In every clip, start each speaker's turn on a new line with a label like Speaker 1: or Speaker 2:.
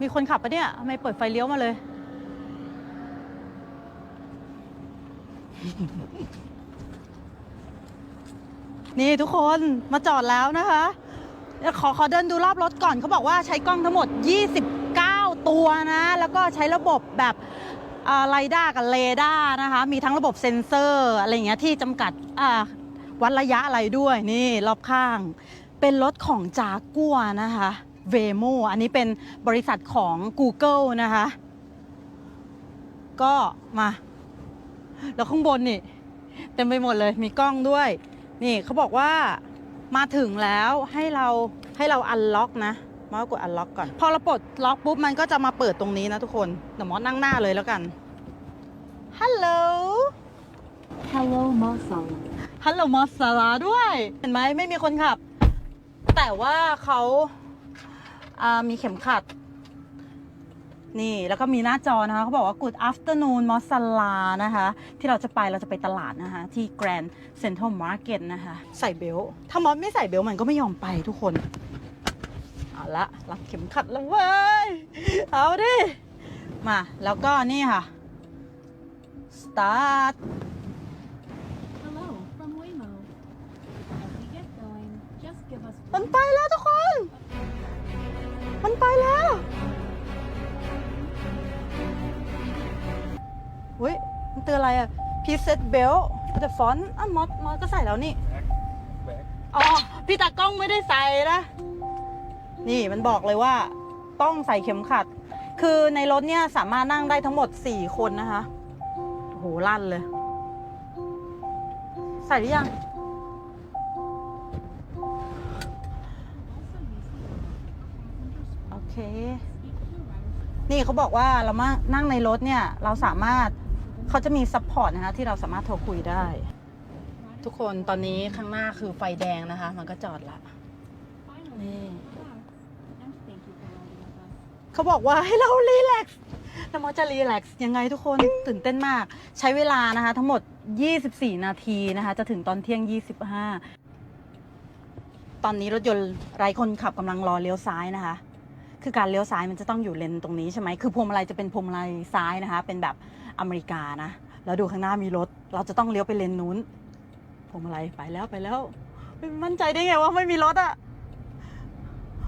Speaker 1: มีคนขับปะเนี่ยทำไมเปิดไฟเลี้ยวมาเลย นี่ทุกคนมาจอดแล้วนะคะขอขอเดินดูรอบรถก่อนเขาบอกว่าใช้กล้องทั้งหมด 29 ตัวนะ แล้วก็ใช้ระบบแบบไรด้ากับเรดานะคะ มีทั้งระบบเซ็นเซอร์อะไรอย่างเงี้ยที่จำกัดวัดระยะอะไรด้วยนี่รอบข้าง เป็นรถของจากัวนะคะ เวโมอันนี้เป็นบริษัทของ Google นะคะ ก็มา แล้วข้างบนนี่ เต็มไปหมดเลยมีกล้องด้วย นี่เขาบอกว่ามาถึงแล้วให้เราให้เราอันล็อกนะมากดอันล็อกก่อน พอเราปลดล็อกปุ๊บมันก็จะมาเปิดตรงนี้นะทุกคนเดี๋ยวมอสนั่งหน้าเลยแล้วกันฮัลโหล
Speaker 2: Hello, Mosal.
Speaker 1: ฮัลโหลมอสซาลาด้วย เห็นไหมไม่มีคนขับ แต่ว่าเขาอ่า มีเข็มขัด นี่แล้วก็มีหน้าจอนะคะเขาบอกว่า Good afternoon มอสซาลานะคะ ที่เราจะไปเราจะไปตลาดนะคะ ที่ Grand Central Market นะคะ ใส่เบลต์ถ้ามอสไม่ใส่เบลต์มันก็ไม่ยอมไปทุกคน เอาละรับเข็มขัดแล้วเว้ย เอาดิ มา แล้วก็นี่ค่ะ start
Speaker 2: Hello, from Waymo. As we get going, just give us
Speaker 1: มันไปแล้วทุกคนมัน ไปแล้วเฮ้ยมันเตือนอะไรอะ preset belt the font อะมอสมอสก็ใส่แล้วนี่ อ๋อ พี่ตากล้องไม่ได้ใส่นะ นี่มันบอกเลยว่า ต้องใส่เข็มขัด คือในรถเนี่ยสามารถนั่งได้ทั้งหมด 4 คนนะคะโอ้โหลั่นเลย ใส่หรือยัง นี่เขาบอกว่าเรามานั่งในรถเนี่ย เราสามารถเขาจะมีซัพพอร์ตนะคะที่เราสามารถโทรคุยได้ ทุกคนตอนนี้ข้างหน้าคือไฟแดงนะคะ มันก็จอดละ
Speaker 2: finally.
Speaker 1: Nee.
Speaker 2: Wow. And thank you for riding with us.
Speaker 1: เขาบอกว่าให้เรารีแลกซ์แล้วมอจะรีแลกซ์ยังไงทุกคนตื่นเต้นมาก ใช้เวลานะคะ ทั้งหมด 24 นาทีนะคะ จะถึงตอนเที่ยง 25 ตอนนี้รถยนต์ไร้คนขับกำลังรอเลี้ยวซ้ายนะคะ คือการเลี้ยวซ้ายมันจะต้องอยู่เลนตรงนี้ใช่ไหมคือพวงมาลัยจะเป็นพวงมาลัยซ้ายนะคะ เป็นแบบอเมริกานะแล้วดูข้างหน้ามีรถ เราจะต้องเลี้ยวไปเลนนู้นพวงมาลัยไปแล้วไปแล้วมั่นใจได้ไงว่าไม่มีรถอะ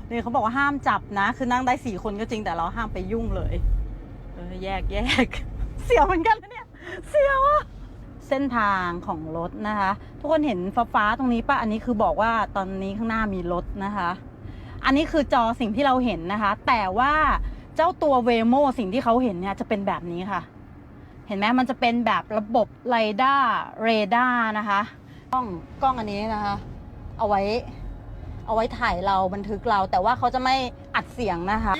Speaker 1: นี่เขาบอกว่าห้ามจับนะ คือนั่งได้สี่คนก็จริงแต่เราห้ามไปยุ่งเลยเออแยกแยกเสียวเหมือนกันนะเนี่ย เสียวอะเส้นทางของรถนะคะ ทุกคนเห็นฟ้าฟ้าๆตรงนี้ปะอันนี้คือบอกว่าตอนนี้ข้างหน้ามีรถนะคะ อันนี้คือจอสิ่งที่เราเห็นนะคะ แต่ว่าเจ้าตัวเวโมสิ่งที่เขาเห็นเนี่ยจะเป็นแบบนี้ค่ะ เห็นไหมมันจะเป็นแบบระบบไรด้าเรดาร์นะคะ กล้องกล้องอันนี้นะคะ เอาไว้ เอาไว้ถ่ายเราบันทึกเรา แต่ว่าเขาจะไม่อัดเสียงนะคะ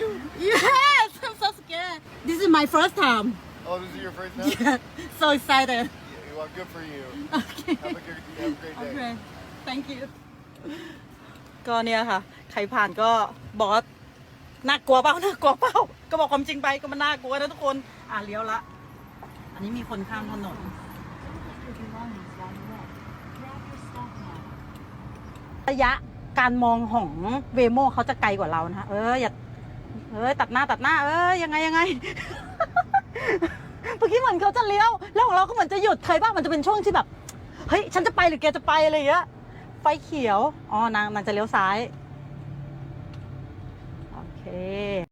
Speaker 1: Yes I'm so scared This is my first time
Speaker 3: Oh, this is your first time?
Speaker 1: Yeah so excited
Speaker 3: Yeah, well, good for you.
Speaker 1: Okay
Speaker 3: Have a good, have a great day.
Speaker 1: Okay thank you ก็เนี่ยค่ะ ใครผ่านก็บอกว่าน่ากลัวเปล่าน่ากลัวเปล่าก็บอกความจริงไปก็มันน่ากลัวนะทุกคน อ่าเลี้ยวละ อันนี้มีคนข้ามถนนระยะการมองของเวโมเขาจะไกลกว่าเรานะคะเอออย่าเออตัดหน้าตัดหน้า เออยังไงยังไงเมื่อกี้เหมือนเขาจะเลี้ยวแล้วของเราก็เหมือนจะหยุดเคยบ้างมันจะเป็นช่วงที่แบบเฮ้ยฉันจะไปหรือแกจะไปอะไรอย่างเงี้ย ไฟเขียว อ๋อนางนางจะเลี้ยวซ้าย โอเค